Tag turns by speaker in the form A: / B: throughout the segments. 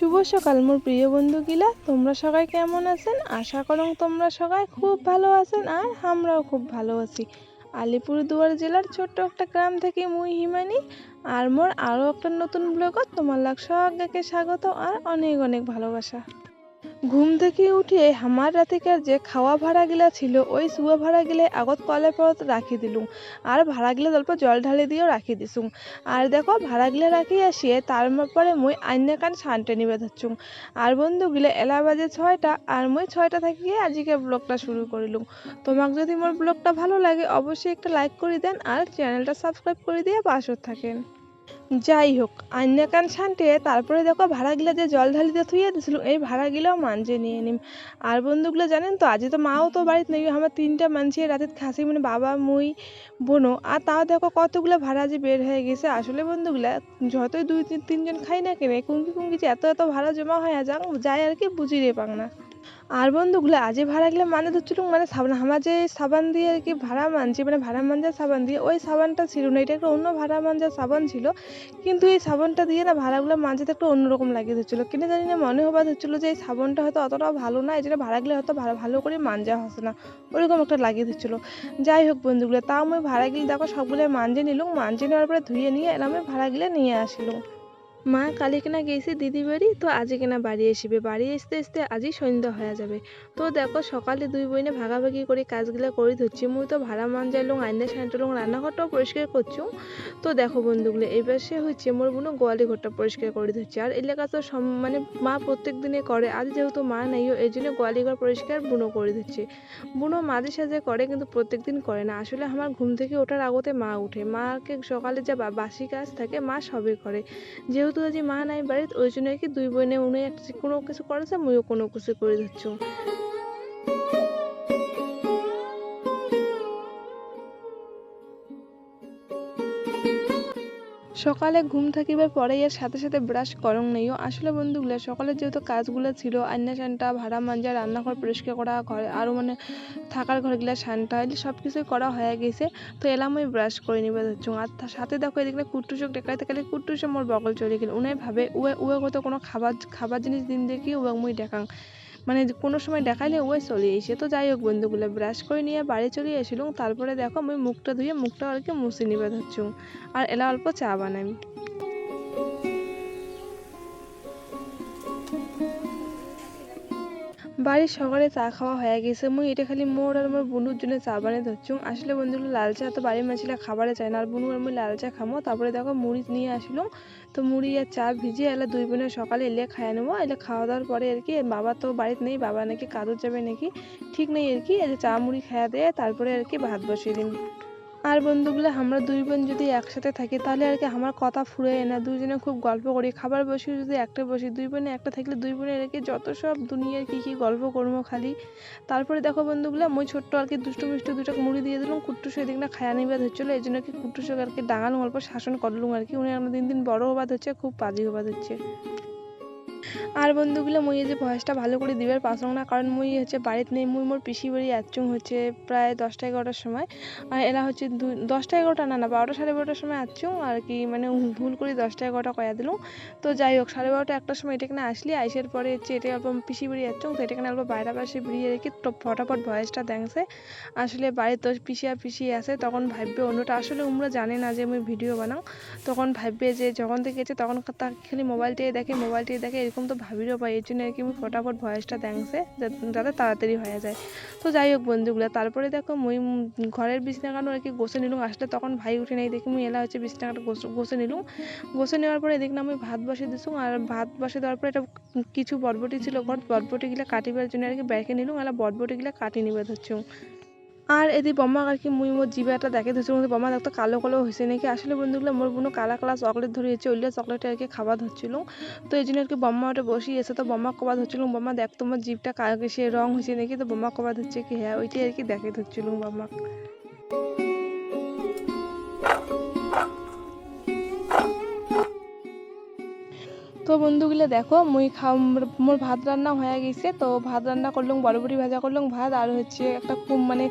A: শুভ সকাল, মোর প্রিয় বন্ধুগিলা। তোমরা সবাই কেমন আছেন? আশা করং তোমরা সবাই খুব ভালো আছেন আর আমরাও খুব ভালো আছি। আলিপুরদুয়ার জেলার ছোট্ট একটা গ্রাম থেকে মুই হিমানি আর মোর আরও একটা নতুন ব্লগত তোমার লাগ সবাইকে স্বাগত আর অনেক অনেক ভালোবাসা। ঘুম থেকে উঠে আমার রাতিকার যে খাওয়া ভাড়া গিলা ছিল, ওই শুয়া ভাড়া গিলে আগত কলে পরত রাখি দিলুম। আর ভাড়া গিলা অল্প জল ঢালি দিয়েও রাখি দিছুম আর দেখো ভাড়া গিলা রাখি আসিয়ে তারপরে মুই আইনে কান শান্তে নিবে ধরছুম আর বন্ধু গিলে এলা বাজে ছয়টা, আর মুই ছয়টা থাকিয়ে আজকে ব্লগটা শুরু করিলুম। তোমাক যদি মোর ব্লগটা ভালো লাগে, অবশ্যই একটা লাইক করে দেন, আর চ্যানেলটা সাবস্ক্রাইব করে দিয়ে পাশত থাকেন। যাই হোক আন্যাকান শান্তে তারপরে দেখো ভাড়াগুলা যে জল ঢালিতে থুইয়ে দিছিল, এই ভাড়াগুলাও মানজে নিয়ে নিম। আর বন্ধুগুলো জানেন তো আজ তো মাও তো বাড়িতে নেই, আমার তিনটা মানছি রাতে খাসি মানে বাবা, মুই বোনো আর তাও দেখো কতগুলো ভাড়া যে বের হয়ে গেছে। আসলে বন্ধুগুলা, যতই দুই তিন তিনজন খাই না কেনে, কুঙ্কি কুঙ্কি যে এত এত ভাড়া জমা হয় যাক যায় আর কি বুঝি রে পাং না। আর বন্ধুগুলো ভাড়া গেলে মানে ধরছিল মানে সাবান, আমার যে সাবান দিয়ে আর কি ভাড়া মানছি মানে ভাড়া মানজার সাবান দিয়ে, ওই সাবানটা ছিল না, এটা একটা অন্য ভাড়া মানজার সাবান ছিল, কিন্তু এই সাবানটা দিয়ে না ভাড়াগুলো মানজাতে একটু অন্যরকম লাগিয়ে দিচ্ছিল। কিনে জানি না মনে হবার হচ্ছিল যে এই সাবানটা হয়তো অতটাও ভালো না, এই জন্য ভাড়াগুলো হয়তো ভালো ভালো করে মানজা হচ্ছে না, ওরকম একটা লাগিয়ে দিচ্ছিল। যাই হোক বন্ধুগুলো, তাও আমি ভাড়া ভাড়াগুলি দেখো সবগুলো মানজে নিলুম, মানজে নেওয়ার পরে ধুয়ে নিয়ে এলাম ভাড়াগুলো নিয়ে আসিলুম। মা কালি কিনা গেছি দিদি বাড়ি, তো আজই কিনা বাড়ি আসবে। বাড়ি আসতে আসতে আজই সন্ধ্যা হয়ে যাবে। তো দেখো সকালে দুই বইনে ভাগাভাগি করে কাজগুলো করে ধরছি। মুই তো ভাড়া মান যাইলুম আইনা সাঁটালুম রান্নাঘরটাও পরিষ্কার করছুম তো দেখো বন্ধুগুলো, এবার সে হচ্ছে মোর বোনো গোয়ালি ঘরটা পরিষ্কার করে ধরছে। আর এলাকা তো মানে মা প্রত্যেক দিনে করে, আজ যেহেতু মা নাইও এই জন্য গোয়ালি ঘর পরিষ্কার বুনো করে ধরছে। বুনো মাঝে সাঝে করে, কিন্তু প্রত্যেক দিন করে না। আসলে আমার ঘুম থেকে ওঠার আগতে মা উঠে। মাকে সকালে যা বাসি কাজ থাকে, মা সবই করে। যেহেতু আজি মা নাই বাড়িতে, ওই জন্য কি দুই বোনে উনি একটা কোনো কিছু করেছে, আমিও কোনো কিছু করে দিচ্ছ। সকালে ঘুম থাকিবার পরে এর সাথে সাথে ব্রাশ করং নেইও। আসলে বন্ধুগুলো সকালে যেহেতু কাজগুলো ছিল আন্না সানটা, ভাড়া মাঞ্জা, রান্নাঘর পরিষ্কার করা, ঘরে আরও মানে থাকার ঘরগুলো সানটা এগুলো সব কিছুই করা হয়ে গেছে। তো এলাম ওই ব্রাশ করে নিবে ধরছো আর তার সাথে দেখো এদিকে কুট্টুসক দেখাইতে গেলে কুট্টুসে মোর বগল চলে গেল। উনাই ভাবে, উয়ে উয়ে হয়তো কোনো খাবার খাবার জিনিস দিন দেখি উয়ে মুই দেখাং। মানে কোনো সময় দেখাইলে, ওই চলে এসে তো যাই হোক বন্ধুগুলো ব্রাশ করে নিয়ে বাড়ি চলে এসেছিলাম তারপরে দেখো আমি মুখটা ধুয়ে মুখটা আর কি মুছে নিবে ধরছো আর এলা অল্প চা বানাই বাড়ির সকালে চা খাওয়া হয়ে গেছে, মুই এটা খালি মোর আর মোর বুনুর জন্য চা বানিয়ে ধরছুম আসলে বন্ধুগুলো লাল চা তো বাড়ির মাছিলা খাবারে চায় না, আর বুনু আর লাল চা খামো। তারপরে দেখো মুড়ি নিয়ে আসলাম, তো মুড়ি আর চা ভিজিয়ে এলে দুই বোনে সকালে এলে খাইয়া নেব। এলে খাওয়া দাওয়ার পরে আর কি, বাবা তো বাড়িতে নেই, বাবা নাকি কাজত যাবে নাকি, ঠিক নেই আর কি চা মুড়ি খাইয়া দিয়ে তারপরে আর কি ভাত বসিয়ে দিন আর বন্ধুগুলো, আমরা দুই বোন যদি একসাথে থাকি, তাহলে আর কি আমার কথা ফুরে না। দুইজনে খুব গল্প করি, খাবার বসিয়ে যদি একটা বসি, দুই বোনে একটা থাকলে দুই বোনে কি যত সব দুনিয়ার কি কি গল্প করব খালি। তারপরে দেখো বন্ধুগুলো, মই ছোট্ট আর কি দুষ্টু মিষ্টি দুটো মুড়ি দিয়ে দিলাম, কুট্টু সেদিক না খায়া নিবে ধরছিল এই জন্য কি কুট্টুসক আর কি ডাঙালুম অল্প শাসন করলুম আর কি। উনি আমরা দিন দিন বড় হবা হচ্ছে, খুব পাজি হবা হচ্ছে। আর বন্ধুগুলো, মুই যে ভয়েসটা ভালো করে দিবার পাসং না, কারণ মুই হচ্ছে বাড়িতে নেই, মুই মোর পিসি বাড়ি আসছুম হচ্ছে প্রায় দশটা এগারোটার সময়। আর এরা হচ্ছে দশটা এগারোটা না না, বারোটা সাড়ে বারোটার সময় আসছুম আর কি মানে ভুল করে দশটা এগারোটা কয়া দিলুম। তো যাই হোক, সাড়ে বারোটা একটার সময় এটাখানে আসলি, আইসার পরে হচ্ছে এটা অল্প পিসি বাড়ি আসছুম তো এটাখানে অল্প বাইরে পাশে বেরিয়ে রেখে তো ফটাফট ভয়েসটা দেখছে। আসলে বাড়িতে পিসিয়া পিসি আছে, তখন ভাববে অন্যটা। আসলে উমরা জানে না যে আমি ভিডিও বানাও, তখন ভাববে যে যখন থেকে তখন তার খালি মোবাইলটিয়ে দেখে মোবাইলটিয়ে দেখে এরকম তো ভাবিরও পাই এর জন্য আর কি ফটাফট ভয়েসটা দেখছে যাতে তাড়াতাড়ি হয়ে যায়। তো যাই হোক বন্ধুগুলো, তারপরে দেখো মুই ঘরের বিছনাখানো আর কি গোছে নিলুম, আসলে তখন ভাই উঠে নেই দেখি মুই এলা হচ্ছে বিছনাটা গোছে নিলুম। গোছে নেওয়ার পরে না আমি ভাত বসে দিছুম আর ভাত বসে দেওয়ার পরে এটা কিছু বটবটি ছিল, ঘর বটবটিগুলো কাটিবার জন্য আর কি ব্যাগে নিলুম, এলা বটবটিগুলো কাটি নিবে ধরছুম। আর এদি বম্মা আর কি মুই মোর জিবাটা দেখে ধরছিল মধ্যে বম্মা দেখতো কালো কালো হয়েছে নাকি? আসলে বন্ধুগুলো, মোর বোনো কালা কালা চকলেট ধরিয়েছে ওইগুলো চকলেট আর কি খাবার ধরছিল তো এই জন্য আর কি বম্মা ওটা বসিয়েছে তো বম্মা কবা ধরছিল বম্মা দেখ তোমার জিভটা কালকে সে রং হয়েছে নাকি? তো বম্মা কবা ধরছে কি হ্যাঁ ওইটাই আর কি দেখে ধরছিল বম্মা। তো বন্ধুগুলো দেখো, মুই খাও, মোর ভাত রান্না হয়ে গেছে। তো ভাত রান্না করলাম বড়বড়ি ভাজা করলাম, ভাত আর হচ্ছে একটা কুম মানে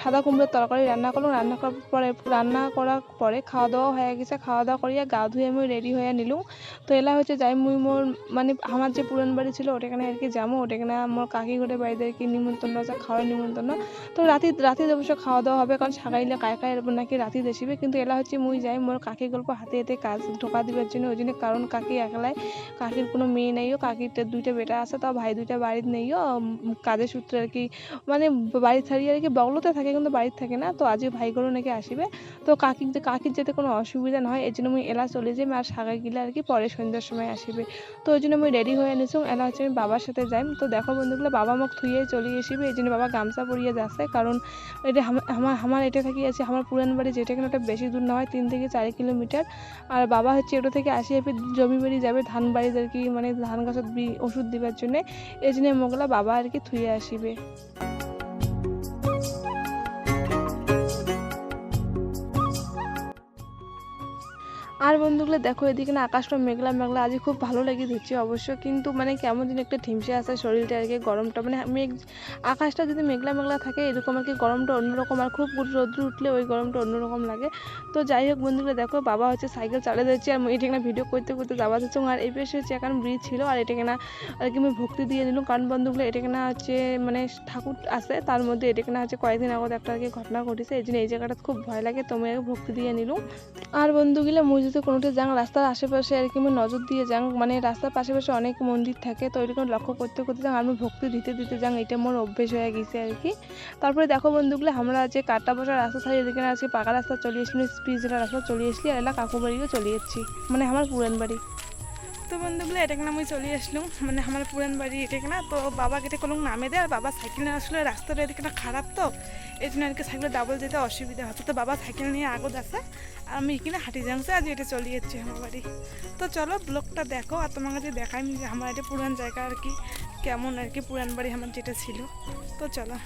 A: সাদা কুমড়োর তরকারি রান্না করলাম। রান্না করার পরে, রান্না করার পরে খাওয়া দাওয়া হয়ে গেছে। খাওয়া দাওয়া করিয়া গা ধুয়ে আমি রেডি হয়ে নিলুম। তো এলা হচ্ছে যাই, মুই মোর মানে আমার যে পুরান বাড়ি ছিল, ওটাখানে আর কি যাব। ওটাখানে মোর কাকি ঘরে বাড়িতে কি নিমন্ত্রণ আছে খাওয়ার নিমন্ত্রণ। তো রাতি, রাতে অবশ্য খাওয়া দাওয়া হবে, কারণ সাগাইলে কায় কায় নাকি রাতি দেশিবে। কিন্তু এলা হচ্ছে মুই যাই, মোর কাকি গল্প হাতে হাতে কাজ ঢোকা দিবার জন্য। ওই জন্য কারণ কাকি একলাই কাকির কোনো মেয়ে নেইও কাকির দুইটা বেটা আছে, তাও ভাই দুইটা বাড়িতে নেইও কাজের সূত্রে আর কি মানে বাড়ি ছাড়িয়ে আর কি বগলতে থাকে কিন্তু বাড়িতে থাকে না, তো আজকে ভাইগুলো নাকি আসিবে, তো কাকির যে কাকির যাতে কোনো অসুবিধা না হয় এই জন্য আমি এলা চলে যাই আর সাগাই গিলে আর কি পরে সন্ধ্যার সময় আসিবে, তো ওই জন্য আমি রেডি হয়ে নিছো এলা হচ্ছে আমি বাবার সাথে যাই, তো দেখো বন্ধুগুলো বাবা মোক থুয়ে চলে আসিবে এই জন্য বাবা গামছা পরিয়ে যাচ্ছে, কারণ এটা আমার আমার এটা থাকি আছে, আমার পুরান বাড়ি যেটা কিনা ওটা বেশি দূর না হয়, তিন থেকে চার কিলোমিটার, আর বাবা হচ্ছে ওটা থেকে আসি জমি বাড়ি যাবে ধান বাড়িতে আর কি মানে ধান গাছত ওষুধ দিবার জন্য, এই জন্য মোগলা বাবা আর কি থুয়ে আসিবে। আর বন্ধুগুলো দেখো, এদিকে না আকাশটা মেঘলা মেঘলা আজ খুব ভালো লেগে দিচ্ছে অবশ্য। কিন্তু মানে কেমন যেন একটা ঠিমসে আসে শরীরটা আর কি, গরমটা। মানে মেঘ, আকাশটা যদি মেঘলা মেঘলা থাকে, এরকম আর কি গরমটা অন্যরকম। আর খুব রোদ্র উঠলে ওই গরমটা অন্যরকম লাগে। তো যাই হোক বন্ধুগুলো দেখো, বাবা হচ্ছে সাইকেল চালিয়ে যাচ্ছে আর এটা কিনা ভিডিও করতে করতে যাওয়া যাচ্ছে। আর এই পাশে হচ্ছে এখন ব্রিজ ছিল আর এটা কিনা আর কি আমি ভক্তি দিয়ে দিলাম কারণ বন্ধুগুলো এটা কিনা হচ্ছে মানে ঠাকুর আছে, তার মধ্যে এটা কিনা হচ্ছে কয়েকদিন আগত একটা আর কি ঘটনা ঘটেছে। এই জন্য এই জায়গাটা খুব ভয় লাগে, তো আমি ভক্তি দিয়ে নিলাম। আর বন্ধুগুলো মুই যদি কোনোটা যাং রাস্তার আশেপাশে আর কি নজর দিয়ে যাং মানে রাস্তার পাশে অনেক মন্দির থাকে, তো ওইরকম লক্ষ্য করতে করতে যাং আমি ভক্তি দিতে দিতে যাং এটা মোর অভ্যেস হয়ে গেছে আর কি। তারপরে দেখো বন্ধুগুলো, আমরা যে কাটা বসা রাস্তা ছাড়িয়ে এদিকে আজকে পাকা রাস্তা চলে আসলি পিচের রাস্তা চলে আসলি আর এলা কাকু বাড়িও চলে যাচ্ছি। মানে আমার পুরান বাড়ি।
B: তো বন্ধুগুলো এটা কিনা আমি চলে আসলাম? মানে আমার পুরান বাড়ি এটা কিনা? তো বাবা কেটে কোনো নামে দেয়, আর বাবা সাইকেল নিয়ে আসলে রাস্তাটা এদিকে না খারাপ তো এই জন্য আর কি সাইকেলে ডাবল যেতে অসুবিধা হচ্ছে। তো বাবা সাইকেল নিয়ে আগত আছে, আর আমি কিনা হাঁটি যাংছে আজ এটা চলে যাচ্ছি আমার বাড়ি। তো চলো ব্লগটা দেখো, আর তোমার কাছে দেখাই যে আমার এটা পুরান জায়গা আর কি, কেমন আর কি পুরান বাড়ি আমার যেটা ছিল। তো চলো।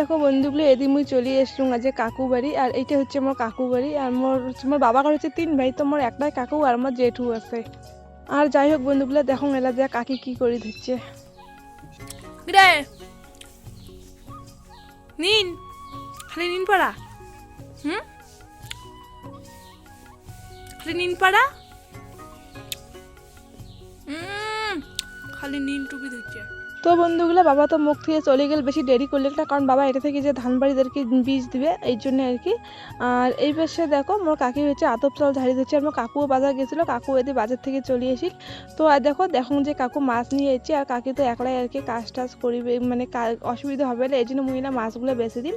A: দেখো বন্ধুগুলো, এদিন মুই চলে এসলাম আজ কাকু বাড়ি, আর এইটা হচ্ছে আমার কাকু বাড়ি, আর মোর আমার বাবা ঘর হচ্ছে তিন ভাই, তো মোর একটাই কাকু আর আমার জেঠু আছে। আর যাই হোক বন্ধুগুলো, দেখো এলা যা কাকি কি করে দিচ্ছে
B: নিন, খালি নিন পাড়া। হুম? খালি নিন পাড়া। খালি নিন টুপি ধরছে।
A: তো বন্ধুগুলো, বাবা তো মুখ থেকে চলে গেল, বেশি দেরি করলে না, কারণ বাবা এটা থেকে যে ধান বাড়িদেরকে বীজ দিবে, এই জন্য আর কি। আর এই পাশে দেখো, মোর কাকি হচ্ছে আতপ চাল ঝাড়ি দিচ্ছে, আর মোর কাকুও বাজার গেছিল কাকু এদি বাজার থেকে চলে এসিল তো আর দেখো, দেখুন যে কাকু মাছ নিয়ে এসেছে, আর কাকি তো একলাই আর কি কাজ টাজ করিবে মানে অসুবিধা হবে না, এই জন্য না মাছগুলো বেছে দিল।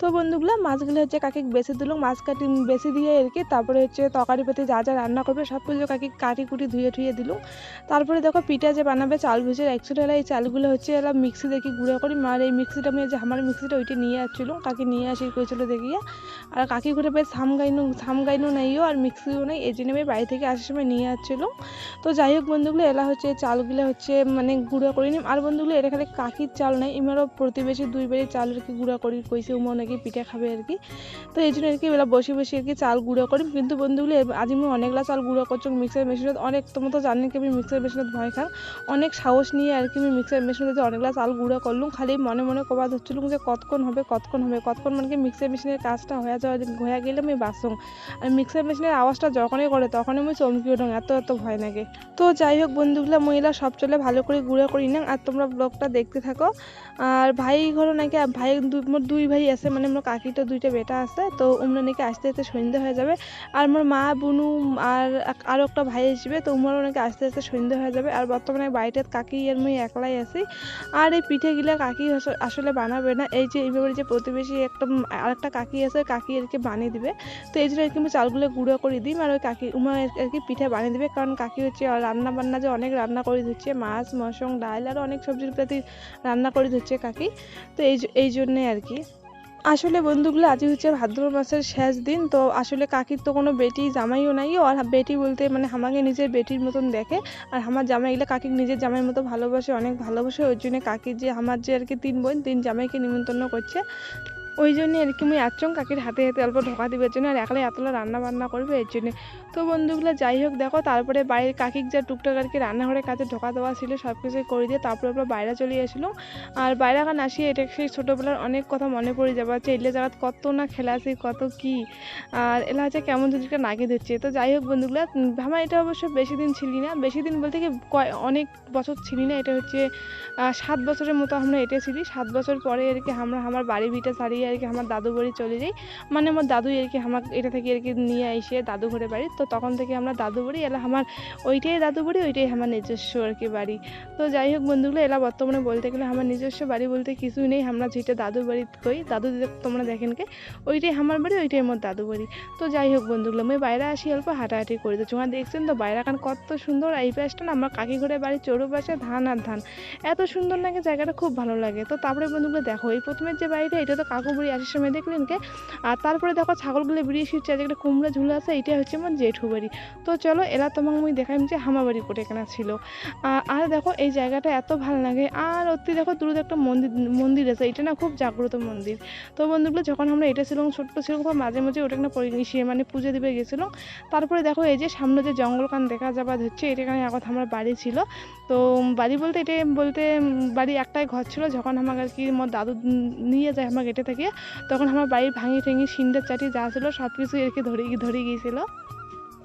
A: তো বন্ধুগুলো, মাছগুলো হচ্ছে কাকি বেছে দিল, মাছ কাটি বেছে দিয়ে আর কি, তারপরে হচ্ছে তরকারি পাতি যা যা রান্না করবে, সব কিছু কাকি কাটি কুটি ধুয়ে ধুয়ে দিল। তারপরে দেখো পিঠা যে বানাবে, চাল ভেজে অ্যাকচুয়ালি এই চালগুলো হচ্ছে এলা মিক্সি দেখি গুঁড়ো করি। মার এই মিক্সিটা আমি যে আমার মিক্সিটা ওইটা নিয়ে আসছিল, কাকি নিয়ে আসি, কইছিল দেখিয়া আর কাকি ঘুরে বেশ সাম গাইনু সাম গাইনু নাইও আর মিক্সিও নেই, এই জন্য আমি বাড়ি থেকে আসার সময় নিয়ে আসছিল। তো যাই হোক বন্ধুগুলো এলা হচ্ছে চালগুলো হচ্ছে মানে গুঁড়ো করে নিম। আর বন্ধুগুলো এটা খালি কাকির চাল নেই, ইমারও প্রতিবেশী দুই বাড়ি চাল আর কি গুঁড়ো করি, কইছে উমো নাকি পিঠা খাবে আর কি। তো এই জন্য আর কি এলা বসে বসে আর কি চাল গুঁড়ো করি। কিন্তু বন্ধুগুলো আজ আমি অনেকগুলা চাল গুঁড়ো করছ, মিক্সার মেশিনত অনেক তোমরা তো জানেন কি আমি মিক্সার মেশিনত ভয় খান অনেক সাহস নিয়ে আর কি আমি মিক্সার যে অনেকগুলা চাল গুঁড়ো করলুম, খালি মনে মনে কবা ধরছিলাম যে কতক্ষণ হবে কতক্ষণ হবে, কতক্ষণ মানে মিক্সার মেশিনের কাজটা হয়ে যাওয়া হয়ে গেলে আমি বাসং আর মিক্সার মেশিনের আওয়াজটা যখনই করে তখনই আমি চমকি উঠং এত এত ভয় লাগে। তো যাই হোক বন্ধুগুলা মহিলা সব চলে ভালো করে গুঁড়ো করি না আর তোমরা ব্লগটা দেখতে থাকো। আর ভাই ঘরও নাকি ভাই মোর দুই ভাই আছে মানে মোর কাকিটা দুইটা বেটা আছে, তো ওমরা নাকি আসতে আসতে সন্ধ্যা হয়ে যাবে। আর মোর মা, বুনু, আর আরও একটা ভাই আসবে, তো উমারও নাকি আস্তে আস্তে সন্ধ্যা হয়ে যাবে। আর বর্তমানে বাড়িতে কাকি আর মুই একলাই আছি আর এই পিঠেগুলো কাকি আসলে বানাবে না। এই যে এইভাবে যে প্রতিবেশী একটা আর আরেকটা কাকি আছে, কাকি আর কি বানিয়ে দিবে। তো এই জন্য আর কি আমি চালগুলো গুঁড়ো করে দিই আর ওই কাকি, উমা আর কি পিঠে বানিয়ে দিবে। কারণ কাকি হচ্ছে রান্না বান্না যে অনেক রান্না করে দিচ্ছে মাছ মশং ডাল আরও অনেক সবজির প্রতি রান্না করে দিচ্ছে কাকি। তো এই এই জন্যে আর কি। আসলে বন্ধুগুলো আজই হচ্ছে ভাদ্র মাসের শেষ দিন, তো আসলে কাকির তো কোনো বেটি, জামাইও নাই আর বেটি বলতে মানে আমাকে নিজের বেটির মতন দেখে। আর আমার জামাইগুলো কাকির নিজের জামাইয়ের মতো ভালোবাসে, অনেক ভালোবাসে। ওই জন্য কাকির যে আমার যে আর কি তিন বোন, তিন জামাইকে নিমন্ত্রণ করছে। ওই জন্য আর কি মুই আচং কাকির হাতে হাতে অল্প ঢোকা দিবার জন্য আর একলাই এতলা রান্না বান্না করবে এর জন্য। তো বন্ধুগুলো যাই হোক দেখো, তারপরে বাড়ির কাকির যা টুকটাক আর কি রান্নাঘরের কাছে ঢোকা দেওয়া ছিল সব কিছু করে দিয়ে তারপরে আমরা বাইরে চলে আসলাম আর বাইরে এখন আসি, এটা সেই ছোটোবেলার অনেক কথা মনে পড়ে যাবে হচ্ছে এলে জায়গাত কত না খেলা খেলাছি কত কি। আর এলা হচ্ছে কেমন জিনিসটা নাকি দিচ্ছে তো যাই হোক বন্ধুগুলো আমার এটা অবশ্য বেশি দিন ছিলি না, বেশি দিন বলতে কি অনেক বছর ছিলি না, এটা হচ্ছে সাত বছরের মতো আমরা এটা ছিলি। সাত বছর পরে আর কি আমরা আমার বাড়ি ভিটা ছাড়িয়ে আর কি আমার দাদু বাড়ি চলে যাই। মানে আমার দাদু আর কি আমার এটা থেকে আর কি নিয়ে এসে দাদু ঘরে বাড়ি। তো তখন থেকে আমরা দাদু বাড়ি, এলা আমার ওইটাই দাদু বাড়ি, ওইটাই আমার নিজস্ব আর কি বাড়ি। তো যাই হোক বন্ধুগুলো, এলা বর্তমানে বলতে গেলে আমার নিজস্ব বাড়ি বলতে কিছুই নেই। আমরা যেটা দাদু বাড়ি কই, দাদু তোমরা দেখেন কে, ওইটাই আমার বাড়ি, ওইটাই আমার দাদু বাড়ি। তো যাই হোক বন্ধুগুলো, আমি বাইরে আসি অল্প হাঁটাহাঁটি করে দিচ্ছি তোমরা দেখছেন তো বাইরে এখন কত সুন্দর এই পাশটা না, আমার কাকি ঘরে বাড়ি চড়ু পাশে ধান আর ধান। এত সুন্দর লাগে, জায়গাটা খুব ভালো লাগে। তো তারপরে বন্ধুগুলো দেখো, এই প্রথমের যে বাড়িটা, এটা তো কাকু বাড়ি আসার সময় দেখলেন কে? আর তারপরে দেখো ছাগলগুলো বেরিয়ে শিখছে একটা কুমড়া ঝুলে আছে, এটা হচ্ছে আমার জেঠু বাড়ি তো চলো এরা তোমাকে আমি দেখাইম যে হামা বাড়ি কোটে কেনা ছিল। আর দেখো, এই জায়গাটা এত ভালো লাগে। আর অতি দেখো, দূরে একটা মন্দির মন্দির আছে, এটা না খুব জাগ্রত মন্দির। তো বন্ধুগুলো, যখন আমরা এটা ছিলাম, ছোট্ট তখন মাঝে মাঝে ওটা একটা পরিবেশে মানে পুজো দিবে গেছিলাম তারপরে দেখো, এই যে সামনে যে জঙ্গল কান দেখা যাবার হচ্ছে এটা এখানে এখন আমার বাড়ি ছিল। তো বাড়ি বলতে এটা বলতে বাড়ি একটাই ঘর ছিল, যখন আমাকে আর কি, আমার দাদু নিয়ে যায় আমাকে গেটে থেকে তখন আমার বাড়ির ভাঙি ঠেঙি সিন্ডার চাটি যা ছিল সব কিছু আর কি ধরে ধরে গিয়েছিল।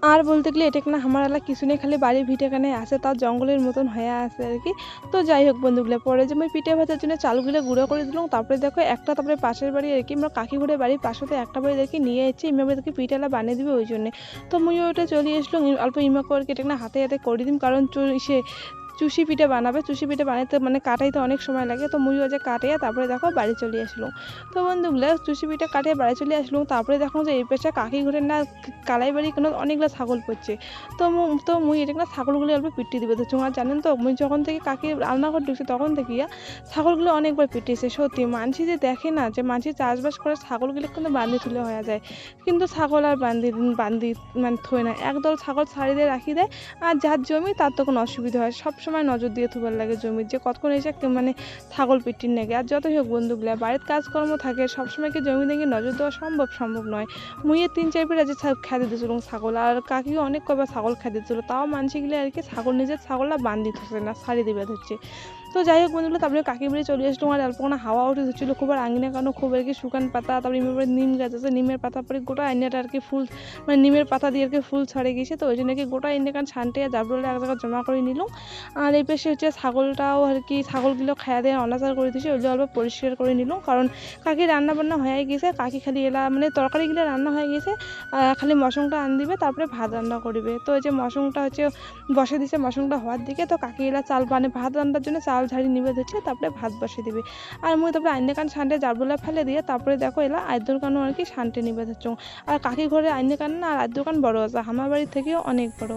A: আর বলতে গেলে এটা না আমার এলাকা কিছু নেই, খালি বাড়ির ভিটেখানে আছে, তাও জঙ্গলের মতন হয়ে আছে আর কি। তো যাই হোক বন্ধুগুলো পরে যে আমি পিঠে ভাজার জন্য চালগুলো গুঁড়ো করে দিলাম, তারপরে দেখো একটা তারপরে পাশের বাড়ি আর কি, আমরা কাকি ঘুরে বাড়ির পাশেতে একটা বাড়ি দেখি নিয়ে এসেছি ইমা দেখি পিঠালা বানিয়ে দিবে ওই জন্যে। তো মুই ওইটা চলে আসলাম ই- অল্প ইমাকে আর কি এটা হাতে হাতে করে দিম কারণ সে চুষি পিঠে বানাবে। চুষি পিঠে বানাইতে মানে কাটাইতে অনেক সময় লাগে। তো মুইও যে কাটিয়ে তারপরে দেখো বাড়ি চলে আসলাম তো বন্ধুগুলো চুষি পিঠে কাটিয়ে বাড়ি চলে আসলাম তারপরে দেখো যে এই পেশা কাকি ঘুরে না কালাই বাড়ি কোনো অনেকগুলো ছাগল পড়ছে। তো তো মুই এটা ছাগলগুলো অল্প পিটি দিবে। তো তোমার জানেন তো, মুই যখন থেকে কাকি রান্নাঘর ঢুকছে তখন থেকে ছাগলগুলো অনেকবার পিটিয়েছে সত্যি মানসি যে দেখে না যে মানসি চাষবাস করে ছাগলগুলো কিন্তু বান্ধি তুলে হয়ে যায়। কিন্তু ছাগল আর বান্ধি বান্ধি মানে থই না। একদল ছাগল ছাড়ি দিয়ে রাখি দেয়। আর যার জমি তার তো কোনো অসুবিধা হয়। সব সময় নজর দিয়ে থুবার লাগে জমির যে কতক্ষণ এসে মানে ছাগল পিটির নাকি আর যতই হোক বন্ধুগুলা বাড়ির কাজকর্ম থাকে, সবসময় কি জমি দেখে নজর দেওয়া সম্ভব সম্ভব নয়। মুইয়ে তিন, চার পিঠা যে খেতে দিয়েছিল ছাগল, আর কাকিও অনেক কবার ছাগল খেতে দিয়েছিল, তাও মানুষগুলো আর কি ছাগল নিজের ছাগলটা বান্ধি থাকে না সারি দেবে ধরছে। তো যাই হোক বন্ধুগুলো তারপরে কাকি বাড়ি চলে আসলো আর অল্পখানা হাওয়া উঠে ধরছিল, খুব আর আঙিনা কানো, খুব আর কি শুকান পাতা, তারপরে এমনি নিম গাছ আছে, নিমের পাতা পরে গোটা আইনাটা আর কি ফুল মানে নিমের পাতা দিয়ে আর কি ফুল ছড়ে গেছে, তো ওই জন্য কি গোটা এনে কান ছানটে জাবরলে এক জায়গায় জমা করে নিলাম। আর এই পেশে হচ্ছে ছাগলটাও আর কি, ছাগলগুলো খাওয়া দিয়ে অনাচার করে দিয়েছে ওইগুলো অল্প পরিষ্কার করে নিলাম, কারণ কাকি রান্না বান্না হয়ে গেছে, কাকি খালি এলা মানে তরকারিগুলো রান্না হয়ে গেছে খালি মশংটা আন দিবে, তারপরে ভাত রান্না করবে, তো এই যে মশংটা হচ্ছে বসে দিছে মশংটা হওয়ার দিকে, তো কাকি এলা চাল মানে ভাত রান্নার জন্য চাল ঝাড়ি নিবে দিচ্ছে তারপরে ভাত বসে দিবে। আর মুই তারপরে আইনে কান সানটে জাবরুলা ফেলে দিয়ে তারপরে দেখো এলা আইদুর কানও আর কি সানটে নিবে দিচ্ছ আর কাকি ঘরে আইনে কান না, আর আইদুর কান বড় আছে আমার বাড়ির থেকেও অনেক বড়।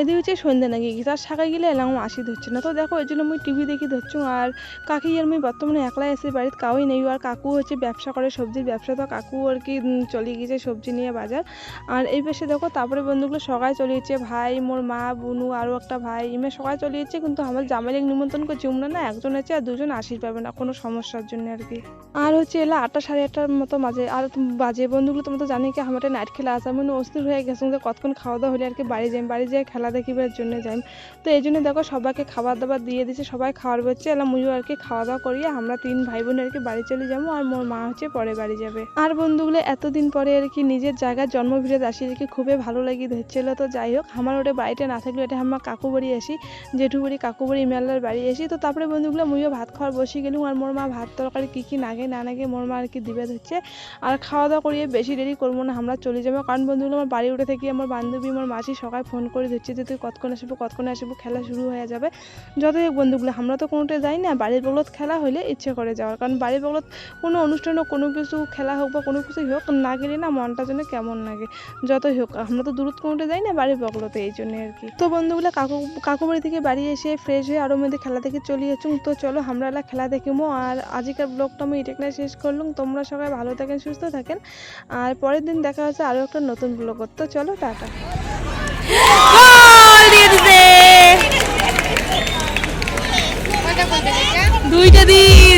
A: এদিকে হচ্ছে সন্ধ্যে নাকি আর শাখায় গেলে এলাম আসি ধরছে না। তো দেখো, এই জন্য মুই টিভি দেখি ধরছু। আর কাকি আর মুই বর্তমানে একলাই আছি, বাড়িতে কাউই নেই। আর কাকু হচ্ছে ব্যবসা করে সবজির ব্যবসা। তো কাকু আর কি চলে গেছে সবজি নিয়ে বাজার। আর এই পাশে দেখো, তারপরে বন্ধুগুলো সবাই চলে ভাই, মোর মা, বুনু, আরও একটা ভাই। ইমে সবাই চলে কিন্তু আমার জামাইকে নিমন্ত্রণ করছি, উমরা না একজন আছে আর দুজন আসিস পাবে না, কোনো সমস্যার জন্য আর কি। আর হচ্ছে এলা আটটা সাড়ে আটটার মতো বাজে। আর বাজে। বন্ধুগুলো তোমরা তো জানি কি, আমার নাইট খেলা আছে। আমি অস্থির হয়ে গেছে কতক্ষণ খাওয়া দাওয়া হলে আর কি বাড়ি যাই বাড়ি যেয়ে খেলা দেখিবার জন্য যাই তো এই জন্য দেখো সবাইকে খাবার দাবার দিয়ে দিছে, সবাই খাওয়ার বলছে এলা মুইও আর কি খাওয়া দাওয়া করিয়ে আমরা তিন ভাই বোন আর কি বাড়ি চলে যাব আর মোর মা হচ্ছে পরে বাড়ি যাবে। আর বন্ধুগুলো, এতদিন পরে আর কি নিজের জায়গায় জন্মভিড়ে আসি, আর কি খুবই ভালো লাগি ধরছিল। তো যাই হোক, আমার ওটা বাড়িতে না থাকলে এটা আমার কাকু বাড়ি আসি জেঠু বাড়ি কাকু বাড়ি ইমালার বাড়ি আসি। তো তারপরে বন্ধুগুলো, মুইও ভাত খাওয়ার বসে গেলুম আর মোর মা ভাত তরকারি কী কী নাগে না নাগে মোর মা আর কি দিবে হচ্ছে আর খাওয়া দাওয়া করিয়ে বেশি দেরি করব না, আমরা চলে যাব। কারণ বন্ধুগুলো, আমার বাড়ি উঠে থেকে আমার বান্ধবী, আমার মাসি সকাল ফোন করে দিচ্ছে যে তুই কতক্ষণ আসব কতক্ষণ আসব, খেলা শুরু হয়ে যাবে। যতই বন্ধুগুলো, আমরা তো কোনোটা যাই না। বাড়ির বগলত খেলা হলে ইচ্ছে করে যাওয়ার। কারণ বাড়ির বগলত কোনো অনুষ্ঠান হোক, কোনো কিছু খেলা হোক বা কোনো কিছুই হোক, না গেলে না মনটা যেন কেমন লাগে। যতই হোক, আমরা তো দূরত কোনোটা যাই না বাড়ির বগলতে এই জন্য আর কি। তো বন্ধুগুলো, কাকু কাকু বাড়ি থেকে বাড়ি এসে ফ্রেশ হয়ে আরও মধ্যে খেলা দেখে চলে যাচ্ছুম তো চলো, আমরা খেলা দেখিমো। আর আজকের ব্লগটা আমি এটা শেষ করলাম। তোমরা সবাই ভালো থাকেন, সুস্থ থাকেন। আর পরের দিন দেখা হচ্ছে আরও একটা নতুন ব্লগ তো চলো, টাটা।
B: গোল দিয়ে দিছে দুইটা দিন